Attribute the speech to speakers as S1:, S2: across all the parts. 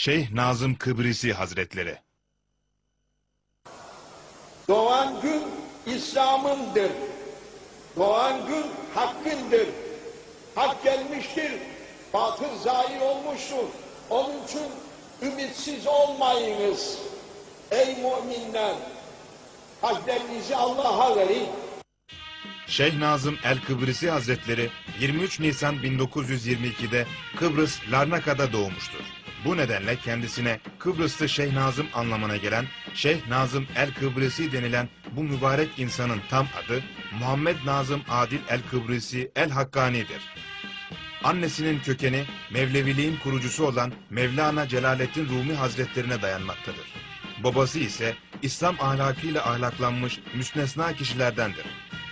S1: Şeyh Nazım Kıbrisi Hazretleri
S2: Doğan gün İslam'ındır. Doğan gün hakkındır. Hak gelmiştir. Batıl zahir olmuştur. Onun için ümitsiz olmayınız. Ey müminler! Haklerinizi Allah'a verin.
S1: Şeyh Nazım El Kıbrisi Hazretleri 23 Nisan 1922'de Kıbrıs Larnaka'da doğmuştur. Bu nedenle kendisine Kıbrıslı Şeyh Nazım anlamına gelen Şeyh Nazım El Kıbrisi denilen bu mübarek insanın tam adı Muhammed Nazım Adil El Kıbrisi El Hakkani'dir. Annesinin kökeni Mevleviliğin kurucusu olan Mevlana Celaleddin Rumi Hazretlerine dayanmaktadır. Babası ise İslam ahlakıyla ahlaklanmış müstesna kişilerdendir.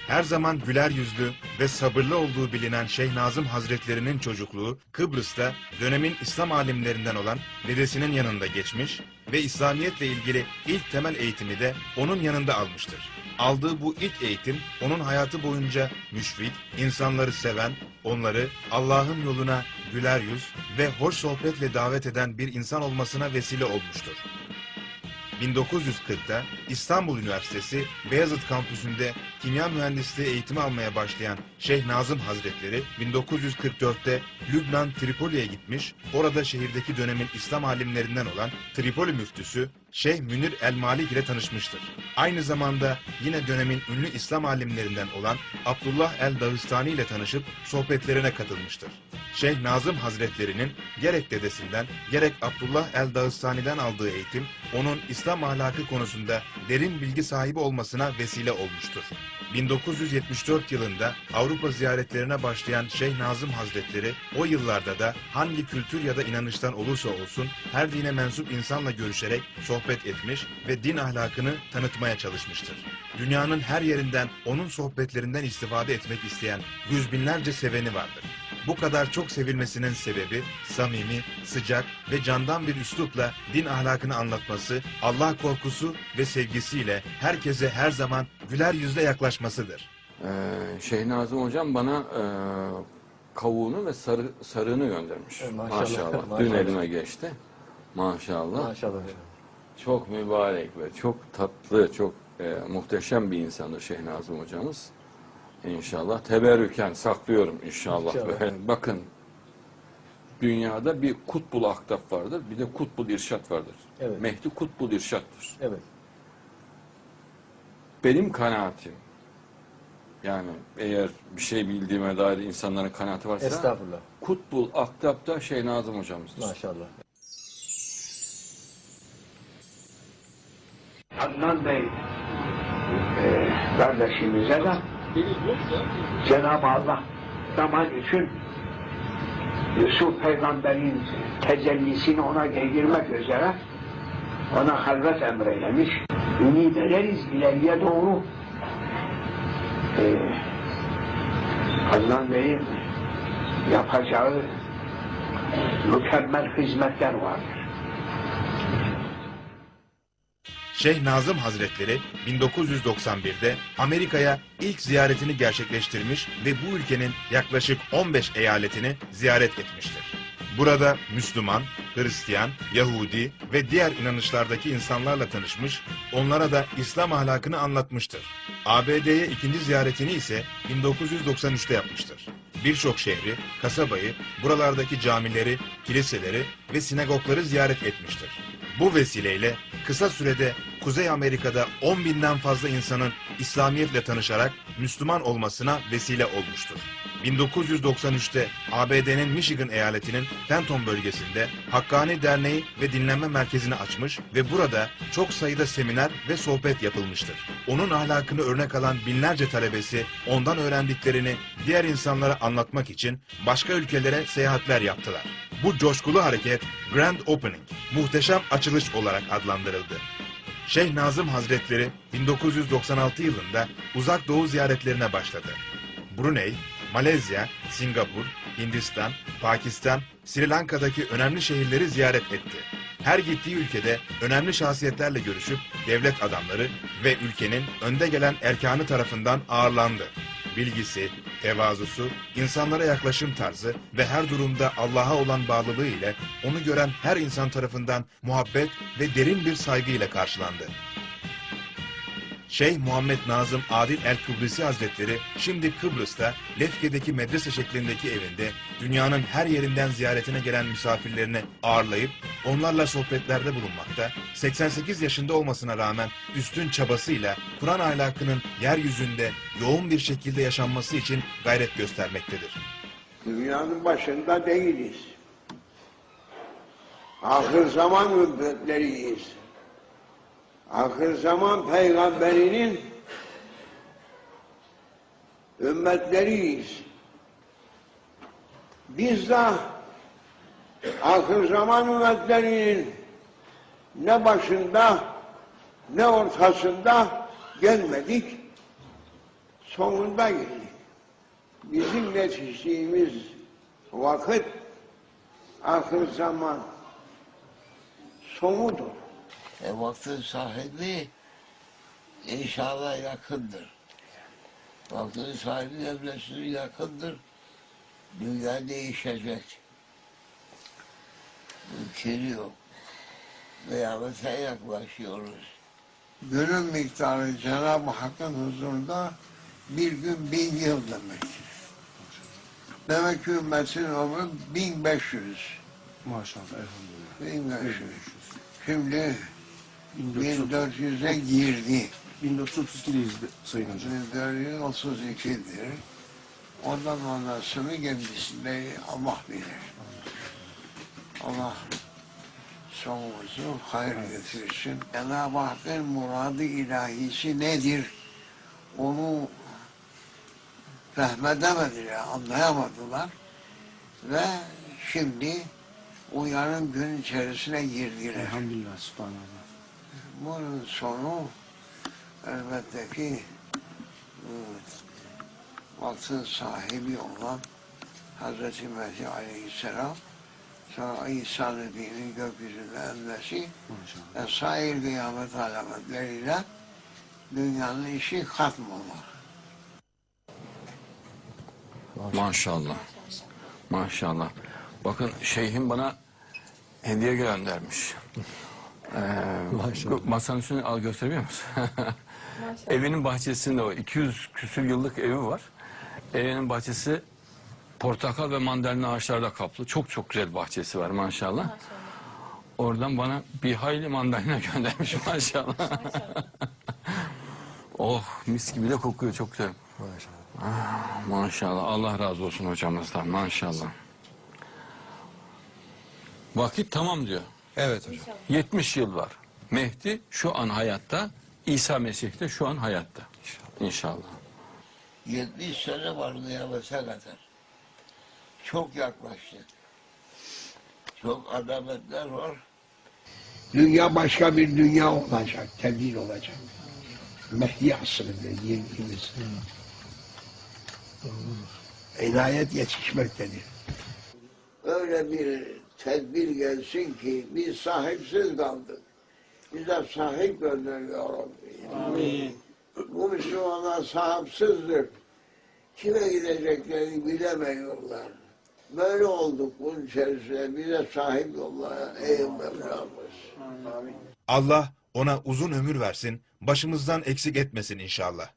S1: Her zaman güler yüzlü ve sabırlı olduğu bilinen Şeyh Nazım Hazretlerinin çocukluğu Kıbrıs'ta dönemin İslam alimlerinden olan dedesinin yanında geçmiş ve İslamiyetle ilgili ilk temel eğitimi de onun yanında almıştır. Aldığı bu ilk eğitim onun hayatı boyunca müşfik, insanları seven, onları Allah'ın yoluna güler yüz ve hoş sohbetle davet eden bir insan olmasına vesile olmuştur. 1940'da İstanbul Üniversitesi Beyazıt Kampüsü'nde kimya mühendisliği eğitimi almaya başlayan Şeyh Nazım Hazretleri 1944'te Lübnan Tripoli'ye gitmiş, orada şehirdeki dönemin İslam alimlerinden olan Tripoli müftüsü Şeyh Münir El Malik ile tanışmıştır. Aynı zamanda yine dönemin ünlü İslam alimlerinden olan Abdullah El Dağıstani ile tanışıp sohbetlerine katılmıştır. Şeyh Nazım Hazretlerinin gerek dedesinden gerek Abdullah El Dağıstani'den aldığı eğitim onun İslam ahlakı konusunda derin bilgi sahibi olmasına vesile olmuştur. 1974 yılında Avrupa ziyaretlerine başlayan Şeyh Nazım Hazretleri o yıllarda da hangi kültür ya da inanıştan olursa olsun her dine mensup insanla görüşerek sohbet etmiş ve din ahlakını tanıtmaya çalışmıştır. Dünyanın her yerinden onun sohbetlerinden istifade etmek isteyen yüz binlerce seveni vardır. Bu kadar çok sevilmesinin sebebi samimi, sıcak ve candan bir üslupla din ahlakını anlatması, Allah korkusu ve sevgisiyle herkese her zaman güler yüzle yaklaşmasıdır.
S3: Ee, Şeyh Nazım Hocam bana e, kavuğunu ve sarı, sarığını göndermiş.
S4: E, maşallah,
S3: maşallah.
S4: maşallah.
S3: Dün elime geçti. Maşallah.
S4: Maşallah.
S3: Çok mübarek ve çok tatlı, çok e, muhteşem bir insandır Şeyh Nazım Hocamız. İnşallah. Teberrüken saklıyorum inşallah.
S4: İnşallah.
S3: Böyle. Bakın dünyada bir kutbul aktap vardır, bir de kutbul irşat vardır.
S4: Evet.
S3: Mehdi kutbul irşattır.
S4: Evet.
S3: Benim kanaatim, yani eğer bir şey bildiğime dair insanların kanaati varsa
S4: Estağfurullah.
S3: Kutbul Aktap'ta şey Nazım hocamızdır.
S4: Maşallah.
S5: Adnan Bey e, kardeşimize de Cenab-ı Allah zaman için Yusuf peygamberin tecellisini ona değdirmek üzere ona halvet emreylemiş. Ümit ederiz ileriye doğru e, Adnan Bey'in yapacağı mükemmel hizmetler vardır.
S1: Şeyh Nazım Hazretleri 1991'de Amerika'ya ilk ziyaretini gerçekleştirmiş ve bu ülkenin yaklaşık 15 eyaletini ziyaret etmiştir. Burada Müslüman, Hristiyan, Yahudi ve diğer inanışlardaki insanlarla tanışmış, onlara da İslam ahlakını anlatmıştır. ABD'ye ikinci ziyaretini ise 1993'te yapmıştır. Birçok şehri, kasabayı, buralardaki camileri, kiliseleri ve sinagogları ziyaret etmiştir. Bu vesileyle kısa sürede Kuzey Amerika'da 10 binden fazla insanın İslamiyetle tanışarak Müslüman olmasına vesile olmuştur. 1993'te ABD'nin Michigan eyaletinin Fenton bölgesinde Hakkani Derneği ve Dinlenme Merkezi'ni açmış ve burada çok sayıda seminer ve sohbet yapılmıştır. Onun ahlakını örnek alan binlerce talebesi ondan öğrendiklerini diğer insanlara anlatmak için başka ülkelere seyahatler yaptılar. Bu coşkulu hareket Grand Opening, muhteşem açılış olarak adlandırıldı. Şeyh Nazım Hazretleri 1996 yılında uzak doğu ziyaretlerine başladı. Brunei, Malezya, Singapur, Hindistan, Pakistan, Sri Lanka'daki önemli şehirleri ziyaret etti. Her gittiği ülkede önemli şahsiyetlerle görüşüp devlet adamları ve ülkenin önde gelen erkanı tarafından ağırlandı. Bilgisi, Tevazusu, insanlara yaklaşım tarzı ve her durumda Allah'a olan bağlılığı ile onu gören her insan tarafından muhabbet ve derin bir saygı ile karşılandı. Şeyh Muhammed Nazım Adil El-Kıbrisi Hazretleri şimdi Kıbrıs'ta Lefke'deki medrese şeklindeki evinde dünyanın her yerinden ziyaretine gelen misafirlerini ağırlayıp onlarla sohbetlerde bulunmakta, 88 yaşında olmasına rağmen üstün çabasıyla Kur'an ahlakının yeryüzünde yoğun bir şekilde yaşanması için gayret göstermektedir.
S2: Dünyanın başında değiliz. Ahir zaman ümmetleriyiz. Ahir zaman peygamberinin ümmetleriyiz. Biz de ahir zaman ümmetlerinin ne başında ne ortasında gelmedik, sonunda geldik bizim yetiştiğimiz vakit ahir zaman sonudur.
S4: E, vaktin sahibi inşallah yakındır. Vaktin sahibi devletinin yakındır. Dünya değişecek. Mümkünü yok. Kıyamete yaklaşıyoruz.
S6: Günün miktarı Cenab-ı Hakk'ın huzurunda bir gün bin yıl demektir. Demek ki ümmetin ömrü 1500.
S7: Maşallah elhamdülillah.
S6: 1500. Şimdi
S7: 1430
S6: 1400'e girdi.
S7: 1432'deyiz Sayın Hocam.
S6: 1432'dir. Ondan sonrasını kendisinde Allah bilir. Allah sonumuzu hayır getirsin. Cenab-ı Hakk'ın muradı ilahisi nedir? Onu fehmedemediler, anlayamadılar. Ve şimdi o yarım gün içerisine girdiler.
S7: Elhamdülillah, subhanallah.
S6: Bunun sonu elbette ki evet, vaktin sahibi olan Hz. Mesih Aleyhisselam sonra İsa'nın dini gökyüzünde emmesi ve sair kıyamet alametleriyle dünyanın işi katmolmak.
S3: Maşallah. Maşallah. Bakın şeyhim bana hediye göndermiş. Ee,
S7: Maşallah.
S3: Masanın üstüne al gösterebiliyor musun? Evinin bahçesinde o 200 küsür yıllık evi var. Evinin bahçesi portakal ve mandalina ağaçlarla kaplı. Çok çok güzel bahçesi var maşallah. Oradan bana bir hayli mandalina göndermiş maşallah. oh mis gibi de kokuyor çok güzel.
S7: Maşallah.
S3: Maşallah. Allah razı olsun hocamızdan. Maşallah. Vakit tamam diyor.
S7: Evet hocam.
S3: 70 yıl var. Mehdi şu an hayatta. İsa Mesih de şu an hayatta. İnşallah.
S4: 70 sene var kıyamete kadar. Çok yaklaştık. Çok alametler var.
S2: Dünya başka bir dünya olacak, tebdil olacak. Mehdi asrıdır girdiğimiz. İnayet yetişmektedir.
S5: Öyle bir tedbir gelsin ki biz sahipsiz kaldık. Bize sahip gönder ya Rabbi. Amin. Bu Müslümanlar sahipsizdir. Kime gideceklerini bilemiyorlar. Böyle olduk bunun içerisinde. Bize sahip yolla ey Mevlamız.
S1: Allah ona uzun ömür versin, başımızdan eksik etmesin inşallah.